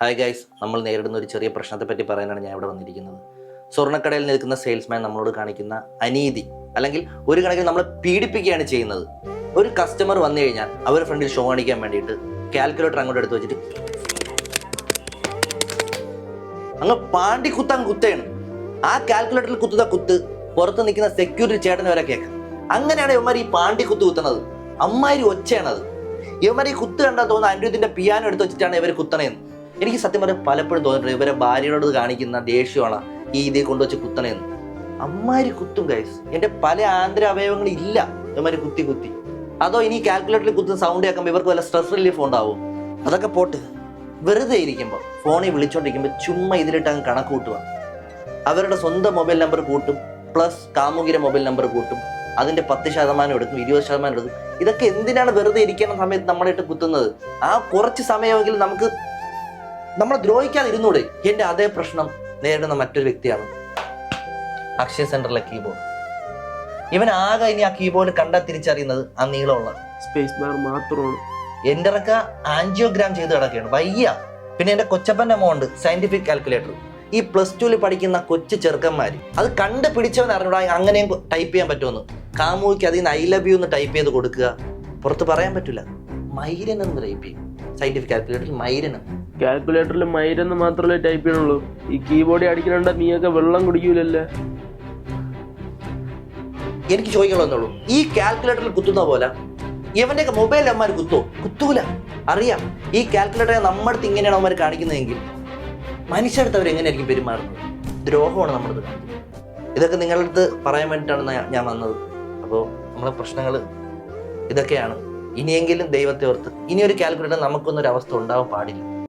Hi guys നമ്മൾ നേരിടുന്ന ഒരു ചെറിയ പ്രശ്നത്തെ പറ്റി പറയാനാണ് ഞാൻ ഇവിടെ വന്നിരിക്കുന്നത്. സ്വർണക്കടയിൽ നിൽക്കുന്ന സെയിൽസ്മാൻ നമ്മളോട് കാണിക്കുന്ന അനീതി അല്ലെങ്കിൽ ഒരു കണക്കിൽ നമ്മളെ പീഡിപ്പിക്കുകയാണ് ചെയ്യുന്നത്. ഒരു കസ്റ്റമർ വന്നു കഴിഞ്ഞാൽ അവരുടെ ഫ്രണ്ടിൽ ഷോ കാണിക്കാൻ വേണ്ടിയിട്ട് കാൽക്കുലേറ്റർ അങ്ങോട്ട് എടുത്ത് വെച്ചിട്ട് അങ്ങ് പാണ്ടി കുത്താൻ കുത്തയാണ് ആ കാൽക്കുലേറ്ററിൽ കുത്തുന്ന കുത്ത് പുറത്ത് നിൽക്കുന്ന സെക്യൂരിറ്റി ചേട്ടന് വരെ കേൾക്കാം. അങ്ങനെയാണ് ഇവന്മാർ ഈ പാണ്ടി കുത്ത് കുത്തുന്നത്. അമ്മാരി ഒച്ചയാണത്. ഇവന്മാർ ഈ കുത്ത് കണ്ടാൽ തോന്നുന്ന അനിരുദ്ധിന്റെ പിയാനോ എടുത്ത് വെച്ചിട്ടാണ് ഇവർ കുത്തണേന്ന്. എനിക്ക് സത്യം പറഞ്ഞാൽ പലപ്പോഴും തോന്നിയിട്ടുണ്ട് ഇവരെ ഭാര്യയോട് കാണിക്കുന്ന ദേഷ്യമാണ് ഈ ഇതേ കൊണ്ടുവച്ച് കുത്തണേന്ന് അമ്മാരി കുത്തും ഗൈസ് എന്റെ പല ആന്തര അവയവങ്ങളും ഇല്ല ഇവന്മാര് കുത്തി കുത്തി. അതോ ഇനി കാൽക്കുലേറ്ററിൽ കുത്തുന്ന സൗണ്ട് കേൾക്കുമ്പോൾ ഇവർക്ക് വല്ല സ്ട്രെസ് റിലീഫ് ഉണ്ടാവും? അതൊക്കെ പോട്ട്. വെറുതെ ഇരിക്കുമ്പോൾ ഫോണിൽ വിളിച്ചോണ്ടിരിക്കുമ്പോൾ ചുമ്മാ ഇതിലിട്ട് അങ്ങ് കണക്ക് കൂട്ടുക അവരുടെ സ്വന്തം മൊബൈൽ നമ്പർ കൂട്ടും പ്ലസ് കാമുകിര മൊബൈൽ നമ്പർ കൂട്ടും അതിന്റെ പത്ത് ശതമാനം എടുക്കും ഇരുപത് ശതമാനം എടുക്കും. ഇതൊക്കെ എന്തിനാണ് വെറുതെ ഇരിക്കുന്ന സമയത്ത് നമ്മളിട്ട് കുത്തുന്നത്? ആ കുറച്ച് സമയമെങ്കിലും നമുക്ക് നമ്മളെ ദ്രോഹിക്കാതെ ഇരുന്നൂടെ എന്റെ അതേ പ്രശ്നം നേരിടുന്ന മറ്റൊരു വ്യക്തിയാണ്. അക്ഷയ സെന്ററിലെ കീബോർഡ് ഇവൻ ആകെ ഇനി ആ കീബോർഡ് കണ്ടാൽ തിരിച്ചറിയുന്നത് ആ നീളമുള്ള. സ്പേസ് ബാർ മാത്രമാണ്. എന്റെ ഇറക്ക ആൻജിയോഗ്രാം ചെയ്ത് കിടക്കുകയാണ്. വയ്യ. പിന്നെ എന്റെ കൊച്ചപ്പന്റെ മോണ്ട് സയന്റിഫിക് കാൽക്കുലേറ്റർ ഈ പ്ലസ് ടുവിൽ പഠിക്കുന്ന കൊച്ചു ചെറുക്കന്മാര്. അത് കണ്ട് പിടിച്ചവൻ അറിഞ്ഞൂടാ അങ്ങനെയും ടൈപ്പ് ചെയ്യാൻ പറ്റുമെന്ന്. കാമുവിക്ക് അതിൽ നിന്ന് ഐ ലവ് യു എന്ന് ടൈപ്പ് ചെയ്ത് കൊടുക്കുക. പുറത്ത് പറയാൻ പറ്റില്ല മൈരൻ എന്ന് ടൈപ്പ് ചെയ്യും. സയന്റിഫിക് കാൽക്കുലേറ്ററിൽ മൈരൻ കാൽക്കുലേറ്ററിൽ മൈരെന്ന് മാത്രമല്ലേ ടൈപ്പ് ചെയ്യണുള്ളൂ. ഈ കീബോർഡിൽ അടിക്കണണ്ട നീയൊക്കെ വെള്ളം കുടിക്കൂലല്ലേ? എനിക്ക് ചോദിക്കണമെന്നുള്ളൂ ഈ കാൽക്കുലേറ്ററിൽ കുത്തുന്ന പോലെ ഇവന്റെയൊക്കെ മൊബൈൽ അമ്മമാർ കുത്തോ? കുത്തൂല. അറിയാം. ഈ കാൽക്കുലേറ്ററെ നമ്മുടെ അടുത്ത് ഇങ്ങനെയാണ് അവന്മാർ കാണിക്കുന്നതെങ്കിൽ മനുഷ്യടുത്ത് അവർ എങ്ങനെയായിരിക്കും പെരുമാറുന്നത് ദ്രോഹമാണ് നമ്മുടെ ഇതൊക്കെ നിങ്ങളുടെ അടുത്ത് പറയാൻ വേണ്ടിയിട്ടാണ് ഞാൻ- വന്നത്. അപ്പോൾ നമ്മളെ പ്രശ്നങ്ങൾ ഇതൊക്കെയാണ്. ഇനിയെങ്കിലും ദൈവത്തെ ഓർത്ത് ഇനിയൊരു കാൽക്കുലേറ്റർ നമുക്കൊന്നൊരു അവസ്ഥ ഉണ്ടാവാൻ പാടില്ല.